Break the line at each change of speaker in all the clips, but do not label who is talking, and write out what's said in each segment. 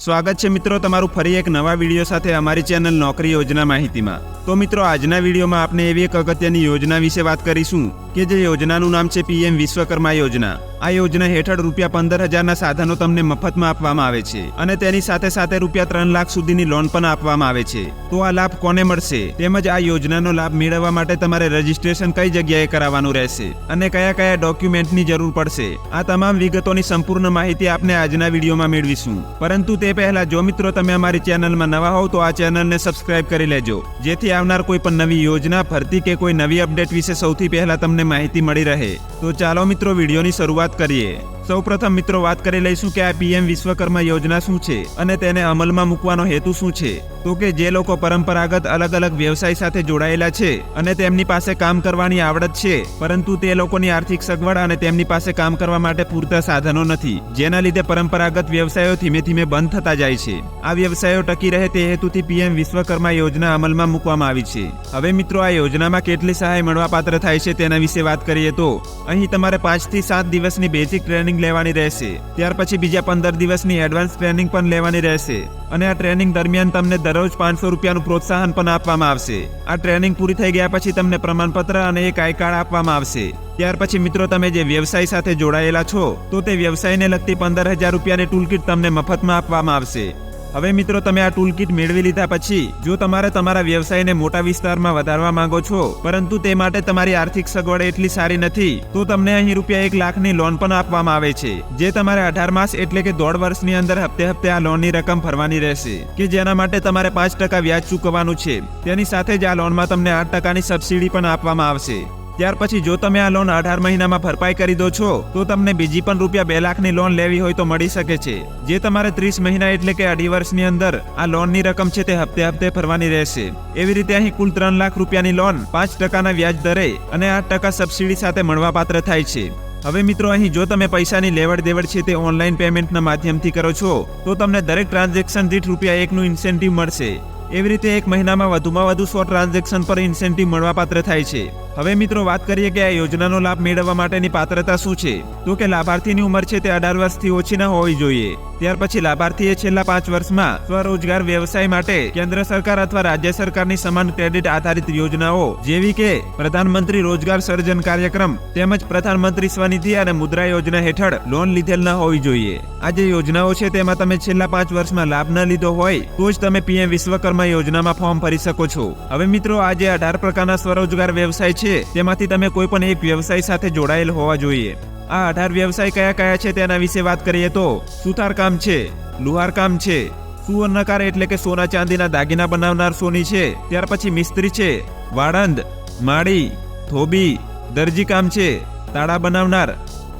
સ્વાગત છે મિત્રો તમારું ફરી એક નવા વીડિયો સાથે અમારી ચેનલ નોકરી યોજના માહિતીમાં. તો મિત્રો, આજના વિડીયોમાં આપણે એવી એક અગત્યની યોજના વિશે વાત કરીશું, કે જે યોજનાનું નામ છે પીએમ વિશ્વકર્મા યોજના. આ યોજના હેઠળ રૂપિયા પંદર હજારના સાધનો તમને મફતમાં આપવામાં આવે છે અને તેની સાથે સાથે રૂપિયા ત્રણ લાખ સુધીની લોન પણ આપવામાં આવે છે. તો આ લાભ કોને મળશે? તેમજ આ યોજનાનો લાભ મેળવવા માટે તમારે રજીસ્ટ્રેશન કઈ જગ્યાએ કરાવવાનું રહેશે અને કયા કયા ડોક્યુમેન્ટની જરૂર પડશે? આ તમામ વિગતોની સંપૂર્ણ માહિતી આપને આજના વિડીયોમાં મેળવીશું. પરંતુ તે પહેલા, જો મિત્રો તમે અમારી ચેનલમાં નવા હોવ, તો આ ચેનલને સબસ્ક્રાઇબ કરી લેજો. જેથી આવનાર કોઈ પણ નવી યોજના ભરતી કે કોઈ નવી અપડેટ વિશે સૌથી પહેલા તમને માહિતી મળી રહે. તો ચાલો મિત્રો, વિડીયોની શરૂઆત કરીએ. સૌપ્રથમ મિત્રો વાત કરી લઈશું કે આ પીએમ વિશ્વકર્મા યોજના શું છે અને તેને અમલમાં મૂકવાનો હેતુ શું છે. તો કે જે લોકો પરંપરાગત અલગ અલગ વ્યવસાય સાથે જોડાયેલા છે અને તેમની પાસે કામ કરવાની આવડત છે, પરંતુ તે લોકોની આર્થિક સગવડ અને તેમની પાસે કામ કરવા માટે પૂરતા સાધનો નથી, જેના લીધે પરંપરાગત વ્યવસાયો ધીમે ધીમે બંધ થતા જાય છે. આ વ્યવસાયો ટકી રહે તે હેતુથી પીએમ વિશ્વકર્મા યોજના અમલમાં મૂકવામાં આવી છે. હવે મિત્રો આ યોજનામાં કેટલી સહાય મળવાપાત્ર થાય છે તેના વિશે વાત કરીએ તો, અહીં તમારે પાંચથી સાત દિવસની બેઝિક ટ્રેનિંગ લેવાની રહેશે. ત્યાર પછી બીજા પંદર દિવસની એડવાન્સ ટ્રેનિંગ પણ લેવાની રહેશે. અને આ ટ્રેનિંગ દરમિયાન તમને દરરોજ પાંચસો રૂપિયાનું પ્રોત્સાહન પણ આપવામાં આવશે. આ ટ્રેનિંગ પૂરી થઈ ગયા પછી તમને પ્રમાણપત્ર અને એક આઈ કાર્ડ આપવામાં આવશે. ત્યાર પછી મિત્રો તમે જે વ્યવસાય સાથે જોડાયેલા છો, તો તે વ્યવસાયને લગતી પંદર હજાર રૂપિયાની ટૂલકીટ તમને મફતમાં આપવામાં આવશે. હવે મિત્રો, તમે આ ટૂલકીટ મેળવી લીધા પછી, જો તમારે તમારા વ્યવસાયને મોટા વિસ્તારમાં વધારવા માંગો છો, પરંતુ તે માટે તમારી આર્થિક સગવડ એટલી સારી નથી, તો તમને અહીં રૂપિયા એક લાખની લોન પણ આપવામાં આવે છે, જે તમારે અઢાર માસ એટલે કે દોઢ વર્ષની અંદર હપ્તે હપ્તે આ લોનની રકમ ભરવાની રહેશે, કે જેના માટે તમારે પાંચ ટકા વ્યાજ ચૂકવવાનું છે. તેની સાથે જ આ લોનમાં તમને આઠ ટકાની સબસિડી પણ આપવામાં આવશે. ત્યાર પછી જો તમે આ લોન અઢાર મહિનામાં ભરપાઈ કરી દો છો, તો તમને બીજી પણ રૂપિયા બે લાખની લોન લેવી હોય તો મળી શકે છે. જે તમારે ત્રીસ મહિના એટલે કે અઢી વર્ષની અંદર આ લોનની રકમ છે તે હપ્તે હપ્તે ભરવાની રહેશે. એવી રીતે અહીં કુલ ત્રણ લાખ રૂપિયાની લોન પાંચ ટકાના વ્યાજ દરે અને આઠ ટકા સબસિડી સાથે મળવાપાત્ર થાય છે. હવે મિત્રો, અહીં જો તમે પૈસાની લેવડ દેવડ છે તે ઓનલાઈન પેમેન્ટના માધ્યમથી કરો છો, તો તમને દરેક ટ્રાન્ઝેક્શન દીઠ રૂપિયા એકનું ઇન્સેન્ટિવ મળશે. એવી રીતે એક મહિનામાં વધુમાં વધુ સો ટ્રાન્ઝેક્શન પર ઇન્સેન્ટિવ મળવાપાત્ર થાય છે. હવે મિત્રો વાત કરીએ કે આ યોજનાનો લાભ મેળવવા માટેની પાત્રતા શું છે? તો કે લાભાર્થીની ઉંમર છે તે અઢાર વર્ષથી ઓછી ના હોવી જોઈએ. ત્યાર પછી લાભાર્થીએ છેલ્લા પાંચ વર્ષમાં સ્વરોજગાર વ્યવસાય માટે કેન્દ્ર સરકાર અથવા રાજ્ય સરકારની સમાન ક્રેડિટ આધારિત યોજનાઓ, જેવી કે પ્રધાનમંત્રી રોજગાર સર્જન કાર્યક્રમ તેમજ પ્રધાનમંત્રી સ્વનિધિ અને મુદ્રા યોજના હેઠળ લોન લીધેલ ન હોવી જોઈએ. આ જે યોજનાઓ છે તેમાં તમે છેલ્લા પાંચ વર્ષમાં લાભ ન લીધો હોય, તો જ તમે પીએમ વિશ્વકર્મા યોજનામાં ફોર્મ ભરી શકો છો. હવે મિત્રો આ જે અઢાર પ્રકારના સ્વરોજગાર વ્યવસાય છે તેમાંથી તમે કોઈ પણ એક વ્યવસાય સાથે જોડાયેલ હોવા જોઈએ. આ અઢાર વ્યવસાય કયા કયા છે તેના વિશે વાત કરીએ તો, સુથારકામ છે, લુહારકામ છે, સુવર્ણકાર એટલે કે સોના ચાંદીના દાગીના બનાવનાર સોની છે, ત્યાર પછી મિસ્ત્રી છે, વાળંદ, માળી, ધોબી દરજી કામ છે, તાળા બનાવનાર,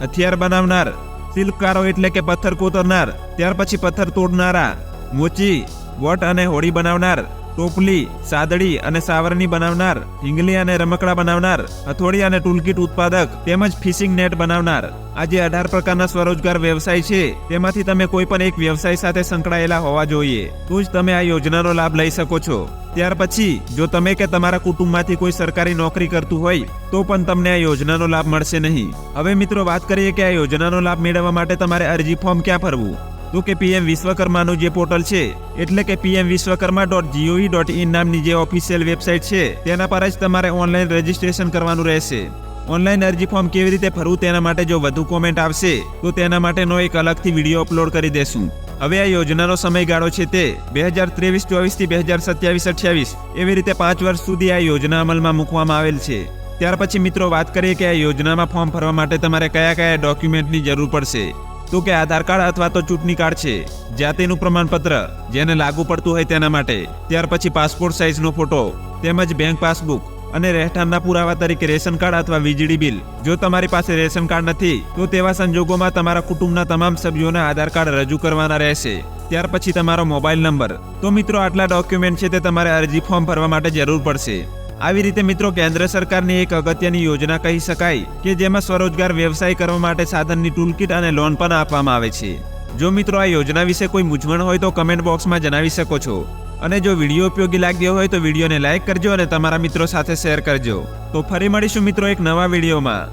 હથિયાર બનાવનાર શિલ્પકારો એટલે કે પથ્થર કોતરનાર, ત્યાર પછી પથ્થર તોડનારા, મોચી, વટ અને હોડી બનાવનાર ટોપલી, સાદડી અને સાવરણી બનાવનાર, ઢીંગલી અને રમકડા બનાવનાર, હથોડી અને ટૂલકીટ ઉત્પાદક તેમજ ફિશિંગ નેટ બનાવનાર. આ જે અઢાર પ્રકારના સ્વરોજગાર વ્યવસાય છે, તેમાંથી તમે કોઈ પણ એક વ્યવસાય સાથે સંકળાયેલા હોવા જોઈએ. તો જ તમે આ યોજનાનો લાભ લઈ શકો છો. ત્યાર પછી, જો તમે કે તમારા કુટુંબમાંથી કોઈ સરકારી નોકરી કરતું હોય, તો પણ તમને આ યોજનાનો લાભ મળશે નહીં. હવે મિત્રો વાત કરીએ કે આ યોજનાનો લાભ મેળવવા માટે તમારે અરજી ફોર્મ ક્યાં ભરવું? તો કે પીએમ વિશ્વકર્માનું જે પોર્ટલ છે, એટલે કે PM Vishwakarma dot GOV dot in નામની જે ઓફિશિયલ વેબસાઇટ છે, તેના પર જ તમારે ઓનલાઈન રજીસ્ટ્રેશન કરવાનું રહેશે. ઓનલાઈન અરજી ફોર્મ કેવી રીતે ભરવું તેના માટે જો વધુ કોમેન્ટ આવશે, તો તેના માટેનો એક અલગથી વીડિયો અપલોડ કરી દેશું. હવે આ યોજનાનો સમયગાળો છે તે બે હજાર ત્રેવીસ ચોવીસથી બે હજાર સત્યાવીસ અઠ્યાવીસ. એવી રીતે પાંચ વર્ષ સુધી આ યોજના અમલમાં મૂકવામાં આવેલ છે. ત્યાર પછી મિત્રો વાત કરીએ કે આ યોજનામાં ફોર્મ ભરવા માટે તમારે કયા કયા ડોક્યુમેન્ટની જરૂર પડશે. તો કે આધાર કાર્ડ અથવા તો ચૂંટણી કાર્ડ છે જાતિનું પ્રમાણપત્ર, જેને લાગુ પડતું હોય તેના માટે, ત્યાર પછી પાસપોર્ટ સાઇઝનો ફોટો, તેમજ બેંક પાસબુક અને રહેઠાણના પુરાવા તરીકે રેશન કાર્ડ અથવા વીજળી બિલ. જો તમારી પાસે રેશન કાર્ડ નથી, તો તેવા સંજોગોમાં તમારા કુટુંબના તમામ સભ્યોના આધાર કાર્ડ રજૂ કરવાના રહેશે. ત્યાર પછી તમારો મોબાઈલ નંબર. તો મિત્રો, આટલા ડોક્યુમેન્ટ છે તે તમારે અરજી ફોર્મ ભરવા માટે જરૂર પડશે. આવી રીતે મિત્રો કેન્દ્ર સરકારની એક અગત્યની યોજના કહી શકાય કે જેમાં સ્વરોજગાર વ્યવસાય કરવા માટે સાધનની ટૂલકીટ અને લોન પણ આપવામાં આવે છે. જો મિત્રો આ યોજના વિશે કોઈ મૂંઝવણ હોય તો કમેન્ટ બોક્સમાં જણાવી શકો છો. અને જો વીડિયો ઉપયોગી લાગ્યો હોય તો વિડીયોને લાઇક કરજો અને તમારા મિત્રો સાથે શેર કરજો. તો ફરી મળીશું મિત્રો એક નવા વિડીયોમાં.